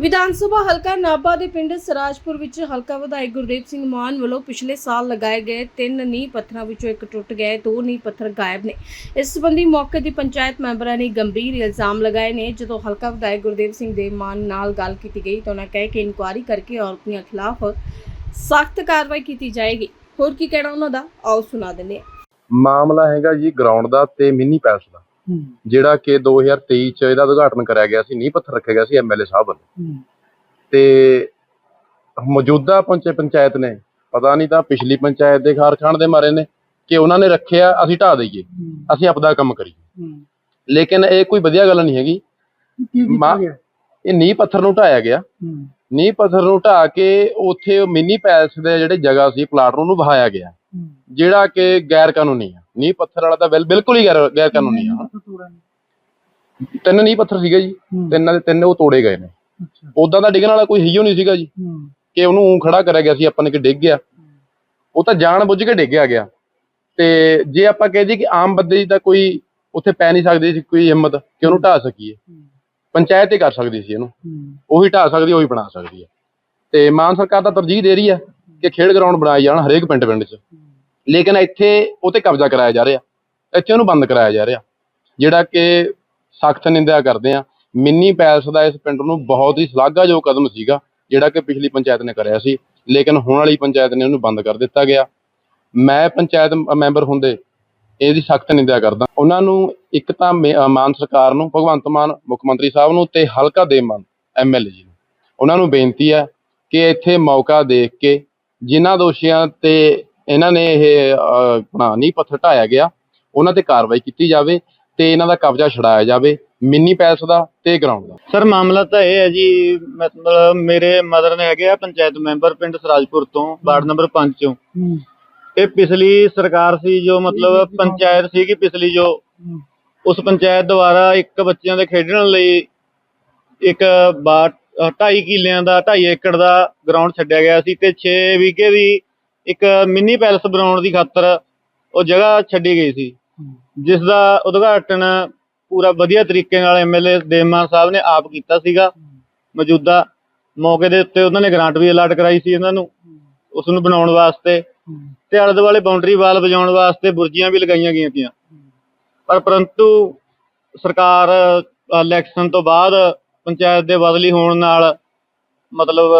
ਵਿਧਾਨ ਸਭਾ ਹਲਕਾ ਨਾਭਾ ਦੇ ਪਿੰਡ ਸਰਾਜਪੁਰ ਵਿੱਚ ਹਲਕਾ ਵਿਧਾਇਕ ਗੁਰਦੇਵ ਸਿੰਘ ਮਾਨ ਵੱਲੋਂ ਪਿਛਲੇ ਸਾਲ ਲਗਾਏ ਗਏ ਤਿੰਨ ਨੀਂਹ ਪੱਥਰਾਂ ਵਿੱਚੋਂ ਇੱਕ ਟੁੱਟ ਗਿਆ ਦੋ ਨੀਂਹ ਪੱਥਰ ਗਾਇਬ ਨੇ। ਇਸ ਸੰਬੰਧੀ ਮੌਕੇ ਦੀ ਪੰਚਾਇਤ ਮੈਂਬਰਾਂ ਨੇ ਗੰਭੀਰ ਇਲਜ਼ਾਮ ਲਗਾਏ ਨੇ। ਜਦੋਂ ਹਲਕਾ ਵਿਧਾਇਕ ਗੁਰਦੇਵ ਸਿੰਘ ਦੇ ਮਾਨ ਨਾਲ ਗੱਲ ਕੀਤੀ ਗਈ ਤਾਂ ਉਹਨਾਂ ਕਹੇ ਕਿ ਇਨਕੁਆਇਰੀ ਕਰਕੇ ਆਰੋਪੀਆਂ ਖਿਲਾਫ ਸਖਤ ਕਾਰਵਾਈ ਕੀਤੀ ਜਾਏਗੀ। ਹੋਰ ਕੀ ਕਹਿਣਾ ਉਹਨਾਂ ਦਾ? ਆਓ ਸੁਣਾ ਦਿੰਦੇ ਹਾਂ। ਮਾਮਲਾ ਹੈਗਾ ਜੀ ਗਰਾਊਂਡ ਦਾ ਤੇ ਮਿੰਨੀ ਪੈਲਸ ਦਾ। ਜਿਹੜਾ ਕਿ 2023 ਚ ਇਹਦਾ ਉਦਘਾਟਨ ਕਰਿਆ ਗਿਆ ਸੀ ਨੀਂਹ ਪੱਥਰ ਰੱਖਿਆ ਗਿਆ ਸੀ ਐਮਐਲਏ ਸਾਹਿਬ ਵੱਲੋਂ। ਤੇ ਮੌਜੂਦਾ ਪੰਚ ਪੰਚਾਇਤ ਨੇ ਪਤਾ ਨਹੀਂ ਤਾਂ ਪਿਛਲੀ ਪੰਚਾਇਤ ਦੇ ਖਾਰਖਾਨ ਦੇ ਮਾਰੇ ਨੇ ਕਿ ਉਹਨਾਂ ਨੇ ਰੱਖਿਆ ਅਸੀਂ ਢਾ ਦਈਏ ਅਸੀਂ ਆਪਦਾ ਕੰਮ ਕਰੀਏ। ਲੇਕਿਨ ਇਹ ਕੋਈ ਵਧੀਆ ਗੱਲ ਨਹੀਂ ਹੈਗੀ। ਇਹ ਨੀਂਹ ਪੱਥਰ ਨੂੰ ਢਾਇਆ ਗਿਆ। ਨੀਂਹ ਪੱਥਰ ਨੂੰ ਢਾ ਕੇ ਉੱਥੇ ਮਿੰਨੀ ਪੈਲਸ ਦੇ ਜਿਹੜੇ ਜਗ੍ਹਾ ਸੀ ਪਲਾਟ ਨੂੰ ਵਹਾਇਆ ਗਿਆ। ਜਿਹੜਾ ਕਿ ਗੈਰ ਕਾਨੂੰਨੀ ਆ। ਨੀਂਹ ਪੱਥਰ ਵਾਲਾ ਤਾਂ ਬਿਲ- ਬਿਲਕੁਲ ਹੀ ਗੈਰ ਗੈਰ ਕਾਨੂੰਨੀ ਆ ਤਿੰਨ ਨੀਂਹ ਪੱਥਰ ਸੀਗੇ ਜੀ। ਤਿੰਨਾਂ ਦੇ ਤਿੰਨ ਉਹ ਤੋੜੇ ਗਏ ਨੇ। ਉਦਾਂ ਦਾ ਡਿੱਗਣ ਵਾਲਾ ਕੋਈ ਹੀਓ ਨਹੀਂ ਸੀਗਾ ਜੀ। ਕਿ ਉਹਨੂੰ ਊਂ ਖੜਾ ਕਰਿਆ ਗਿਆ ਸੀ ਆਪਾਂ ਨੇ ਕਿ ਡਿੱਗ ਗਿਆ। ਉਹ ਤਾਂ ਜਾਣ ਬੁੱਝ ਕੇ ਡਿੱਗਿਆ ਗਿਆ। ਤੇ ਜੇ ਆਪਾਂ ਕਹਿ ਦਈਏ ਕਿ ਆਮ ਬੰਦੇ ਦੀ ਤਾਂ ਕੋਈ ਉੱਥੇ ਪੈ ਨਹੀਂ ਸਕਦੀ ਸੀ ਕੋਈ ਹਿੰਮਤ ਕਿ ਉਹਨੂੰ ਢਾ ਸਕੀਏ। ਪੰਚਾਇਤ ਹੀ ਕਰ ਸਕਦੀ ਸੀ ਇਹਨੂੰ। ਉਹੀ ਢਾ ਸਕਦੀ ਉਹੀ ਬਣਾ ਸਕਦੀ ਹੈ ਤੇ ਮਾਨ ਸਰਕਾਰ ਤਾਂ ਤਰਜੀਹ ਦੇ ਰਹੀ ਆ ਕਿ ਖੇਡ ਗਰਾਊਂਡ ਬਣਾਏ ਜਾਣ ਹਰੇਕ ਪਿੰਡ ਪਿੰਡ 'ਚ। ਲੇਕਿਨ ਇੱਥੇ ਉਹ ਤੇ ਕਬਜ਼ਾ ਕਰਾਇਆ ਜਾ ਰਿਹਾ। ਇੱਥੇ ਉਹਨੂੰ ਬੰਦ ਕਰਾਇਆ ਜਾ ਰਿਹਾ। ਜਿਹੜਾ ਕਿ ਸਖਤ ਨਿੰਦਿਆ ਕਰਦੇ ਆ। ਮਿੰਨੀ ਪੈਲਸ ਦਾ ਇਸ ਪਿੰਡ ਨੂੰ ਬਹੁਤ ਹੀ ਸ਼ਲਾਘਾਯੋਗ ਕਦਮ ਸੀਗਾ, ਜਿਹੜਾ ਕਿ ਪਿਛਲੀ ਪੰਚਾਇਤ ਨੇ ਕਰਿਆ ਸੀ। ਲੇਕਿਨ ਹੁਣ ਵਾਲੀ ਪੰਚਾਇਤ ਨੇ ਉਹਨੂੰ ਬੰਦ ਕਰ ਦਿੱਤਾ ਗਿਆ। ਮੈਂ ਪੰਚਾਇਤ ਮੈਂਬਰ ਹੁੰਦੇ ਇਹਦੀ ਸਖਤ ਨਿੰਦਿਆ ਕਰਦਾ। ਉਹਨਾਂ ਨੂੰ ਇੱਕ ਤਾਂ ਮੇ- ਮਾਨ ਸਰਕਾਰ ਨੂੰ, ਭਗਵੰਤ ਮਾਨ, ਮੁੱਖ ਮੰਤਰੀ ਸਾਹਿਬ ਨੂੰ ਤੇ ਹਲਕਾ ਦੇ ਮਾਨ, ਐਮਐਲਏ ਜੀ ਨੂੰ। ਉਹਨਾਂ ਨੂੰ ਬੇਨਤੀ ਹੈ ਕਿ ਇੱਥੇ ਮੌਕਾ ਦੇਖ ਕੇ ਜਿਨ੍ਹਾਂ ਦੋਸ਼ੀਆਂ ਤੇ ਇਹਨਾਂ ਨੇ ਇਹ ਆਪਣਾ ਨੀਂਹ ਪੱਥਰ ਢਾਇਆ ਗਿਆ। ਉਹਨਾਂ ਤੇ ਕਾਰਵਾਈ ਕੀਤੀ ਜਾਵੇ ਤੇ ਇਹਨਾਂ ਦਾ ਕਬਜ਼ਾ ਛਡਾਇਆ ਜਾਵੇ ਮਿੰਨੀ ਪੈਲਸ ਦਾ ਤੇ ਗਰਾਊਂਡ ਦਾ। ਸਰ ਮਾਮਲਾ ਤਾਂ ਇਹ ਹੈ ਜੀ ਮਤਲਬ ਮੇਰੇ ਮਦਰ ਨੇ ਹੈਗੇ ਆ ਪੰਚਾਇਤ ਮੈਂਬਰ ਪਿੰਡ ਸਰਾਜਪੁਰ ਤੋਂ ਵਾਰਡ ਨੰਬਰ 5 ਚੋਂ। ਇਹ ਪਿਛਲੀ ਸਰਕਾਰ ਸੀ ਜੋ ਮਤਲਬ ਪੰਚਾਇਤ ਸੀਗੀ ਪਿਛਲੀ ਜੋ। ਉਸ ਪੰਚਾਇਤ ਦੁਆਰਾ ਇੱਕ ਬੱਚਿਆਂ ਦੇ ਖੇਡਣ ਲਈ ਇੱਕ ਬਾ 2.5 ਕਿੱਲਿਆਂ ਦਾ 2.5 ਏਕੜ ਦਾ ਗਰਾਊਂਡ ਛੱਡਿਆ ਗਿਆ ਸੀ ਤੇ 6 ਵਿਗੇ ਦੀ ਇੱਕ ਮਿੰਨੀ ਪੈਲਸ ਬਣਾਉਣ ਦੀ ਖਾਤਰ ਉਹ ਜਗ੍ਹਾ ਛੱਡੀ ਗਈ ਸੀ। ਜਿਸ ਦਾ ਉਦਘਾਟਨ ਪੂਰਾ ਵਧੀਆ ਤਰੀਕੇ ਨਾਲ ਐਮਐਲਏ ਦੇਵਮਾਨ ਸਾਹਿਬ ਨੇ ਆਪ ਕੀਤਾ ਸੀਗਾ। ਮੌਜੂਦਾ ਮੌਕੇ ਦੇ ਉੱਤੇ ਉਹਨਾਂ ਨੇ ਗ੍ਰਾਂਟ ਵੀ ਅਲਾਟ ਕਰਾਈ ਸੀ ਇਹਨਾਂ ਨੂੰ, ਉਸ ਨੂੰ ਬਣਾਉਣ ਵਾਸਤੇ। ਤੇ ਆਲੇ ਦੁਆਲੇ ਬਾਉਂਡਰੀ ਵਾਲ ਵਜਾਉਣ ਵਾਸਤੇ ਬੁਰਜੀਆਂ ਵੀ ਲਗਾਈਆਂ ਗਈਆਂ ਤੀਆਂ ਪਰ ਪਰੰਤੂ ਸਰਕਾਰ ਇਲੈਕਸ਼ਨ ਤੋਂ ਬਾਅਦ ਪੰਚਾਇਤ ਦੇ ਬਦਲੀ ਹੋਣ ਨਾਲ ਮਤਲਬ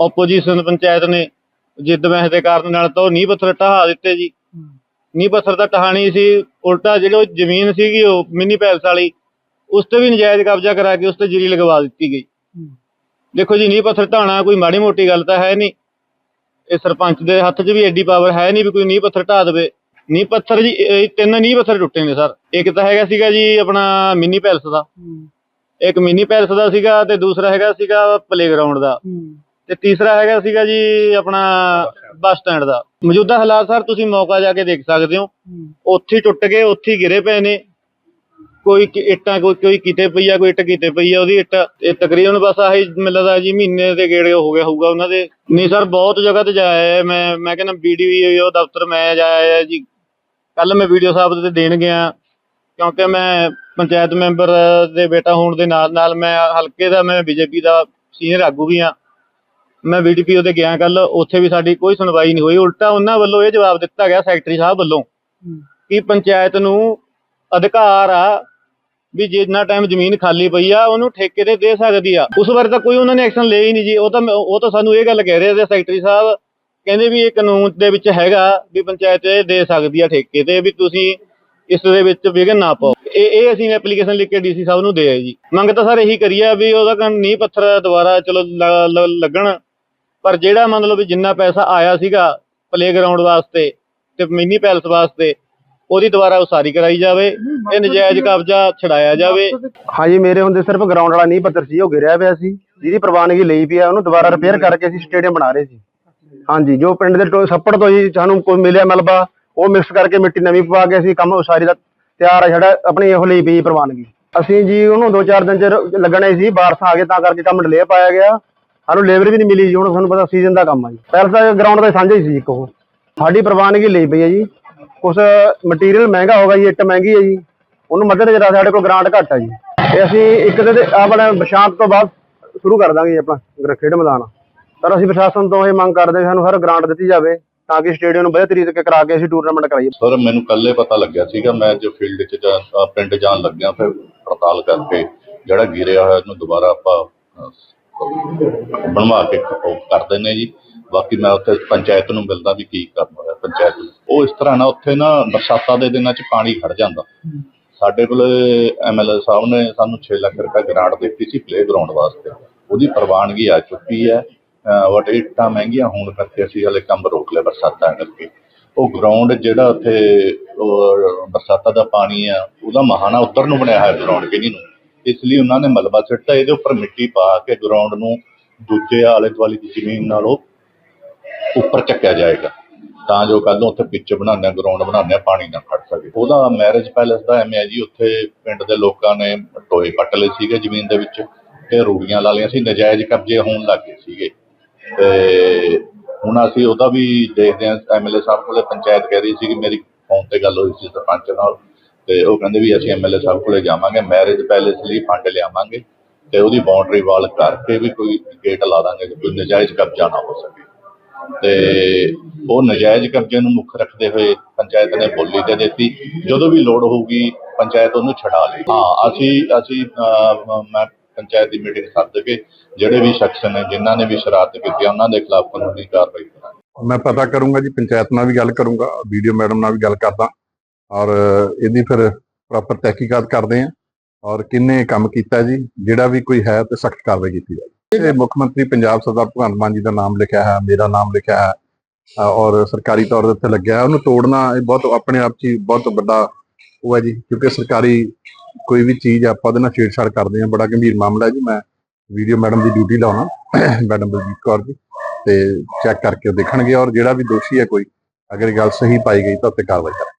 ਆਪੋਜੀਸ਼ਨ ਪੰਚਾਇਤ ਨੇ ਜਿੱਦ ਵਹਿਸ ਦੇ ਕਾਰਨ ਨਾਲ ਤਾਂ ਉਹ ਨੀਂਹ ਪੱਥਰ ਢਹਾ ਦਿੱਤੇ ਜੀ। ਨੀਂਹ ਪੱਥਰ ਤਾਂ ਟਹਾਣੀ ਸੀ ਉਲਟਾ ਜਿਹੜੀ ਉਹ ਜ਼ਮੀਨ ਸੀਗੀ ਉਹ ਮਿੰਨੀ ਪੈਲਸ ਵਾਲੀ ਉਸ ਤੇ ਵੀ ਨਜਾਇਜ਼ ਕਬਜ਼ਾ ਕਰਾ ਕੇ ਉਸ ਤੇ ਜਰੀ ਲਗਵਾ ਦਿੱਤੀ ਗਈ। ਦੇਖੋ ਜੀ ਨੀਂਹ ਪੱਥਰ ਢਾਣਾ ਕੋਈ ਮਾੜੀ ਮੋਟੀ ਗੱਲ ਤਾਂ ਹੈ ਨਹੀਂ। ਇਹ ਸਰਪੰਚ ਦੇ ਹੱਥ 'ਚ ਵੀ ਐਡੀ ਪਾਵਰ ਹੈ ਨਹੀਂ ਵੀ ਕੋਈ ਨੀਂਹ ਪੱਥਰ ਢਾ ਦੇਵੇ। ਨੀਂਹ ਪੱਥਰ ਜੀ ਇਹ ਤਿੰਨ ਨੀਂਹ ਪੱਥਰ ਟੁੱਟੇ ਨੇ ਸਰ। ਇੱਕ ਤਾਂ ਹੈਗਾ ਸੀਗਾ ਜੀ ਆਪਣਾ ਮਿੰਨੀ ਪੈਲਸ ਦਾ। ਇੱਕ ਮਿੰਨੀ ਪੈਲਸ ਦਾ ਸੀਗਾ ਤੇ ਦੂਸਰਾ ਹੈਗਾ ਸੀਗਾ ਪਲੇਗਰਾਉਂਡ ਦਾ। ਤੇ ਤੀਸਰਾ ਹੈਗਾ ਸੀਗਾ ਜੀ ਆਪਣਾ ਬੱਸ ਸਟੈਂਡ ਦਾ। ਮੌਜੂਦਾ ਹਾਲਾਤ ਸਰ ਤੁਸੀਂ ਮੌਕਾ ਜਾ ਕੇ ਦੇਖ ਸਕਦੇ ਹੋ। ਉੱਥੇ ਟੁੱਟ ਗਏ ਉੱਥੇ ਗਿਰੇ ਪਏ ਨੇ। ਕੋਈ ਇੱਟਾਂ ਕੋਈ ਕੋਈ ਕਿਤੇ ਪਈ ਆ ਕੋਈ ਇੱਟ ਕਿਤੇ ਪਈ ਆ ਉਹਦੀ ਇੱਟ। ਇਹ ਤਕਰੀਬਨ ਬਸ ਆਹੀ ਮਿਲਦਾ ਜੀ ਮਹੀਨੇ ਦੇ ਗੇੜੇ ਹੋ ਗਿਆ ਹੋਊਗਾ ਉਹਨਾਂ ਦੇ। ਨਹੀਂ ਸਰ ਬਹੁਤ ਜਗ੍ਹਾ ਤੇ ਜਾਇਆ ਮੈਂ ਮੈਂ ਕਹਿੰਦਾ ਬੀਡੀਓ ਦਫ਼ਤਰ ਮੈਂ ਜਾਇਆ ਜੀ। ਕੱਲ ਮੈਂ ਵੀਡੀਓ ਸਾਹਿਬ ਤੇ ਦੇਣ ਗਿਆ। ਕਿਉਂਕਿ ਮੈਂ ਪੰਚਾਇਤ ਮੈਂਬਰ ਦੇ ਬੇਟਾ ਹੋਣ ਦੇ ਨਾਲ ਨਾਲ ਮੈਂ ਹਲਕੇ ਦਾ ਮੈਂ ਬੀਜੇਪੀ ਦਾ ਸੀਨੀਅਰ ਆਗੂ ਵੀ ਆ ਮੈਂ ਵੀਡੀਪੀਓ ਤੇ ਗਿਆ ਕੱਲ ਉੱਥੇ ਵੀ ਸਾਡੀ ਕੋਈ ਸੁਣਵਾਈ ਨਹੀਂ ਹੋਈ। ਉਲਟਾ ਉਹਨਾਂ ਵੱਲੋਂ ਇਹ ਜਵਾਬ ਦਿੱਤਾ ਗਿਆ ਸੈਕਟਰੀ ਸਾਹਿਬ ਵੱਲੋਂ ਕਿ ਪੰਚਾਇਤ ਨੂੰ ਅਧਿਕਾਰ ਆ ਵੀ ਜਿੰਨਾ ਟਾਈਮ ਜ਼ਮੀਨ ਖਾਲੀ ਪਈ ਆ ਉਹਨੂੰ ਠੇਕੇ ਤੇ ਦੇ ਸਕਦੀ ਆ। ਉਸ ਬਾਰੇ ਤਾਂ ਕੋਈ ਉਹਨਾਂ ਨੇ ਐਕਸ਼ਨ ਲਿਆ ਹੀ ਨਹੀਂ ਜੀ। ਉਹ ਤਾਂ ਉਹ ਤਾਂ ਸਾਨੂੰ ਇਹ ਗੱਲ ਕਹਿ ਰਹੇ ਸੀ ਸੈਕਟਰੀ ਸਾਹਿਬ ਕਹਿੰਦੇ ਵੀ ਇਹ ਕਾਨੂੰਨ ਦੇ ਵਿੱਚ ਹੈਗਾ ਵੀ ਪੰਚਾਇਤ ਇਹ ਦੇ ਸਕਦੀ ਆ ਠੇਕੇ ਤੇ ਵੀ ਤੁਸੀਂ ਇਸ ਦੇ ਵਿੱਚ ਵਿਘਨ ਨਾ ਪਾਓ। ਇਹ ਇਹ ਅਸੀਂ ਐਪਲੀਕੇਸ਼ਨ ਲਿਖ ਕੇ ਡੀਸੀ ਸਾਹਿਬ ਨੂੰ ਦੇ ਆਏ ਜੀ। ਮੰਗ ਤਾਂ ਸਰ ਇਹੀ ਕਰੀ ਆ ਵੀ ਉਹਦਾ ਨੀਂਹ ਪੱਥਰ ਦੁਬਾਰਾ ਚਲੋ ਲੱਗਣ। ਪਰ ਜਿਹੜਾ ਮੰਨ ਲਓ ਵੀ ਜਿੰਨਾ ਪੈਸਾ ਆਇਆ ਸੀਗਾ ਪਲੇਗਰਾਉਂਡ ਵਾਸਤੇ ਤੇ ਮਿੰਨੀ ਪੈਲਸ ਵਾਸਤੇ, ਉਹਦੀ ਦੁਬਾਰਾ ਉਸਾਰੀ ਕਰਾਈ ਜਾਵੇ ਇਹ ਨਜਾਇਜ਼ ਕਬਜ਼ਾ ਛਡਾਇਆ ਜਾਵੇ। ਹਾਂਜੀ ਮੇਰੇ ਹੁੰਦੇ ਸਿਰਫ ਗਰਾਊਂਡ ਵਾਲਾ ਨਹੀਂ ਪੱਥਰ ਸੀ, ਉਹ ਗਿਰਿਆ ਪਿਆ ਸੀ। ਜਿਹਦੀ ਪ੍ਰਵਾਨਗੀ ਲਈ ਪਈ ਉਹਨੂੰ ਦੁਬਾਰਾ ਰਿਪੇਅਰ ਕਰਕੇ ਅਸੀਂ ਸਟੇਡੀਅਮ ਬਣਾ ਰਹੇ ਸੀ। ਹਾਂਜੀ ਜੋ ਪਿੰਡ ਦੇ ਟੋ- ਤੋਂ ਜੀ ਸਾਨੂੰ ਕੋਈ ਮਿਲਿਆ ਮਲਬਾ, ਉਹ ਮਿਕਸ ਕਰਕੇ ਮਿੱਟੀ ਨਵੀਂ ਪਵਾ ਕੇ ਅਸੀਂ ਕੰਮ ਉਸਾਰੀ ਦਾ ਤਿਆਰ ਆ ਜਿਹੜਾ ਆਪਣੀ ਇਹੋ ਲਈ ਪਈ ਪ੍ਰਵਾਨਗੀ। ਅਸੀਂ ਜੀ ਉਹਨੂੰ 2-4 ਦਿਨ ਚ ਲੱਗਣੇ ਸੀ, ਬਾਰਸ਼ਾਂ ਆ ਗਏ ਤਾਂ ਕਰਕੇ ਕੰਮ ਡਿਲੇ ਪਾਇਆ ਗਿਆ। ਸਾਨੂੰ ਲੇਬਰ ਵੀ ਨਹੀਂ ਮਿਲੀ ਜੀ, ਹੁਣ ਤੁਹਾਨੂੰ ਪਤਾ ਸੀਜ਼ਨ ਦਾ ਕੰਮ ਆ ਜੀ। ਪਹਿਲਾਂ ਤਾਂ ਗਰਾਊਂਡ ਦਾ ਸਾਂਝਾ ਹੀ ਸੀ ਇੱਕ ਉਹ ਸਾਡੀ ਪ੍ਰਵਾਨਗੀ ਲਈ ਪਈ ਹੈ ਜੀ। ਕੁਛ ਮਟੀਰੀਅਲ ਮਹਿੰਗਾ ਹੋ ਜੀ, ਇੱਟ ਮਹਿੰਗੀ ਹੈ ਜੀ। ਉਹਨੂੰ ਮੱਦੇ ਨਜ਼ਰ ਸਾਡੇ ਕੋਲ ਗ੍ਰਾਂਟ ਘੱਟ ਹੈ ਜੀ। ਤੇ ਅਸੀਂ ਇੱਕ ਤੇ ਆਪਣਾ ਬਰਸਾਤ ਤੋਂ ਬਾਅਦ ਸ਼ੁਰੂ ਕਰ ਦਾਂਗੇ ਆਪਣਾ ਖੇਡ ਮੈਦਾਨ ਸਰ ਅਸੀਂ ਪ੍ਰਸ਼ਾਸਨ ਤੋਂ ਇਹ ਮੰਗ ਕਰਦੇ ਸਾਨੂੰ ਹਰ ਗ੍ਰਾਂਟ ਦਿੱਤੀ ਜਾਵੇ ਤਾਂ ਕਿ ਸਟੇਡੀਅਮ ਨੂੰ ਵਧੀਆ ਤਰੀਕੇ ਕਰਾ ਕੇ ਅਸੀਂ ਟੂਰਨਾਮੈਂਟ ਕਰਾਈਏ। ਸਰ, ਮੈਨੂੰ ਕੱਲੇ ਪਤਾ ਲੱਗਿਆ ਸੀਗਾ, ਮੈਂ ਜੋ ਫੀਲਡ 'ਚ ਜਾ- ਪਿੰਡ ਜਾਣ ਲੱਗਿਆ ਫਿਰ ਪੜਤਾਲ ਕਰਕੇ ਜਿਹੜਾ ਗਿਰਿਆ ਹੋਇਆ ਇਹਨੂੰ ਦੁਬਾਰਾ ਆਪਾਂ ਬਣਵਾ ਕੇ ਉਹ ਕਰ ਦਿੰਦੇ ਜੀ। ਬਾਕੀ ਮੈਂ ਉੱਥੇ ਪੰਚਾਇਤ ਨੂੰ ਮਿਲਦਾ ਵੀ ਕੀ ਕਰਨਾ ਹੋਇਆ ਪੰਚਾਇਤ ਉਹ ਇਸ ਤਰ੍ਹਾਂ ਨਾ ਉੱਥੇ ਨਾ ਬਰਸਾਤਾਂ ਦੇ ਦਿਨਾਂ 'ਚ ਪਾਣੀ ਖੜ ਜਾਂਦਾ। ਸਾਡੇ ਕੋਲ ਐਮਐਲਏ ਸਾਹਿਬ ਨੇ ਸਾਨੂੰ 6 ਲੱਖ ਰੁਪਏ ਗ੍ਰਾਂਟ ਦਿੱਤੀ ਸੀ ਪਲੇਗਰਾਉਂਡ ਵਾਸਤੇ। ਉਹਦੀ ਪ੍ਰਵਾਨਗੀ ਆ ਚੁੱਕੀ ਹੈ। ਬਟ ਇੱਟਾਂ ਮਹਿੰਗੀਆਂ ਹੋਣ ਕਰਕੇ ਅਸੀਂ ਹਲੇ ਕੰਮ ਰੋਕ ਲਿਆ ਬਰਸਾਤਾਂ ਕਰਕੇ। ਉਹ ਗਰਾਊਂਡ ਜਿਹੜਾ ਉੱਥੇ ਬਰਸਾਤਾਂ ਦਾ ਪਾਣੀ ਆ, ਉਹਦਾ ਮਹਾਨਾ ਉੱਤਰ ਨੂੰ ਬਣਿਆ ਹੋਇਆ ਗਰਾਊਂਡ ਕਿਨੀ ਨੂੰ। ਇਸ ਲਈ ਉਹਨਾਂ ਨੇ ਮਲਬਾ ਸਿੱਟਾ ਇਹਦੇ ਉੱਪਰ ਮਿੱਟੀ ਪਾ ਕੇ ਗਰਾਊਂਡ ਨੂੰ ਦੂਜੇ ਆਲੇ ਦੁਆਲੇ ਦੀ ਜ਼ਮੀਨ ਨਾਲੋਂ ਉੱਪਰ ਚੱਕਿਆ ਜਾਏਗਾ। ਤਾਂ ਜੋ ਕੱਲ ਉੱਥੇ ਪਿੱਚ ਬਣਾਉਂਦੇ ਗਰਾਊਂਡ ਬਣਾਉਂਦੇ ਪਾਣੀ ਨਾ ਖੜ ਸਕੇ। ਉਹਦਾ ਮੈਰਿਜ ਪੈਲੇਸ ਦਾ ਐਵੇਂ ਹੈ ਜੀ, ਉੱਥੇ ਪਿੰਡ ਦੇ ਲੋਕਾਂ ਨੇ ਟੋਏ ਪੱਟ ਲਏ ਸੀਗੇ ਜ਼ਮੀਨ ਦੇ ਵਿੱਚ ਤੇ ਰੂੜੀਆਂ ਲਾ ਲਈਆਂ ਸੀ, ਨਜਾਇਜ਼ ਕਬਜ਼ੇ ਹੋਣ ਲੱਗੇ ਸੀਗੇ। ਤੇ ਹੁਣ ਅਸੀਂ ਉਹਦਾ ਵੀ ਦੇਖਦੇ ਹਾਂ ਐਮਐਲਏ ਸਾਹਿਬ ਕੋਲੇ ਪੰਚਾਇਤ ਕਹਿ ਰਹੀ ਸੀ ਕਿ ਮੇਰੀ ਫੋਨ ਤੇ ਗੱਲ ਹੋਈ ਸੀ ਸਰਪੰਚ ਨਾਲ। ਤੇ ਉਹ ਕਹਿੰਦੇ ਵੀ ਅਸੀਂ ਐਮਐਲਏ ਸਾਹਿਬ ਕੋਲੇ ਜਾਵਾਂਗੇ ਮੈਰਿਜ ਪੈਲੇਸ ਲਈ ਫੰਡ ਲਿਆਵਾਂਗੇ ਤੇ ਉਹਦੀ ਬਾਉਂਡਰੀ ਵਾਲ ਕਰਕੇ ਵੀ ਕੋਈ ਗੇਟ ਲਾ ਦਾਂਗੇ ਕਿ ਕੋਈ ਨਜਾਇਜ਼ ਕਬਜ਼ਾ ਨਾ ਹੋ ਸਕੇ। ਤੇ ਉਹ ਨਜਾਇਜ਼ ਕਬਜ਼ੇ ਨੂੰ ਮੁੱਖ ਰੱਖਦੇ ਹੋਏ ਪੰਚਾਇਤ ਨੇ ਬੋਲੀ ਦੇ ਦਿੱਤੀ। ਜਦੋਂ ਵੀ ਲੋੜ ਹੋਊਗੀ ਪੰਚਾਇਤ ਉਹਨੂੰ ਛਡਾ ਲਈ। ਹਾਂ, ਅਸੀਂ ਅਸੀਂ ਮੈਂ ਪੰਚਾਇਤ ਦੀ ਮੀਟਿੰਗ ਸੱਦ ਕੇ ਜਿਹੜੇ ਵੀ ਸ਼ਖਸ ਨੇ, ਜਿਨ੍ਹਾਂ ਨੇ ਵੀ ਸ਼ਰਾਰਤ ਕੀਤੀ ਉਹਨਾਂ ਦੇ ਖਿਲਾਫ ਕਾਨੂੰਨੀ ਕਾਰਵਾਈ ਕਰਾਂਗੇ। ਮੈਂ ਪਤਾ ਕਰੂੰਗਾ ਜੀ, ਪੰਚਾਇਤ ਨਾਲ ਵੀ ਗੱਲ ਕਰੂੰਗਾ, ਵੀਡੀਓ ਮੈਡਮ ਨਾਲ ਵੀ ਗੱਲ ਕਰਦਾ। ਔਰ ਇਹਦੀ ਫਿਰ ਪ੍ਰੋਪਰ ਤਹਿਕੀਕਾਤ ਕਰਦੇ ਆਂ ਔਰ ਕਿੰਨੇ ਕੰਮ ਕੀਤਾ ਜੀ, ਜਿਹੜਾ ਵੀ ਕੋਈ ਹੈ ਤੇ ਸਖਤ ਕਾਰਵਾਈ ਕੀਤੀ ਜਾਵੇ। ਇਹ ਮੁੱਖ ਮੰਤਰੀ ਪੰਜਾਬ ਸਰਦਾਰ ਭਗਵੰਤ ਮਾਨ ਜੀ ਦਾ ਨਾਮ ਲਿਖਿਆ ਹੈ, ਮੇਰਾ ਨਾਮ ਲਿਖਿਆ ਹੈ ਔਰ ਸਰਕਾਰੀ ਤੌਰ ਦੇ ਉੱਤੇ ਲੱਗਿਆ ਹੈ। ਉਹਨੂੰ ਤੋੜਨਾ ਇਹ ਬਹੁਤ ਆਪਣੇ ਆਪ 'ਚ ਹੀ ਬਹੁਤ ਵੱਡਾ ਉਹ ਹੈ ਜੀ, ਕਿਉਂਕਿ ਸਰਕਾਰੀ ਕੋਈ ਵੀ ਚੀਜ਼ ਆਪਾਂ ਉਹਦੇ ਨਾਲ ਛੇੜਛਾੜ ਕਰਦੇ ਹਾਂ। ਬੜਾ ਗੰਭੀਰ ਮਾਮਲਾ ਜੀ। ਮੈਂ ਵੀਡੀਓ ਮੈਡਮ ਦੀ ਡਿਊਟੀ ਲਾਉਣਾ, ਮੈਡਮ ਬਲਜੀਤ ਕੌਰ ਜੀ, ਤੇ ਚੈੱਕ ਕਰਕੇ ਉਹ ਦੇਖਣਗੇ। ਔਰ ਜਿਹੜਾ ਵੀ ਦੋਸ਼ੀ ਹੈ ਕੋਈ, ਅਗਰ ਇਹ ਗੱਲ ਸਹੀ ਪਾਈ ਗਈ ਤਾਂ ਉੱਤੇ ਕਾਰਵਾਈ ਕਰਾਂਗੇ।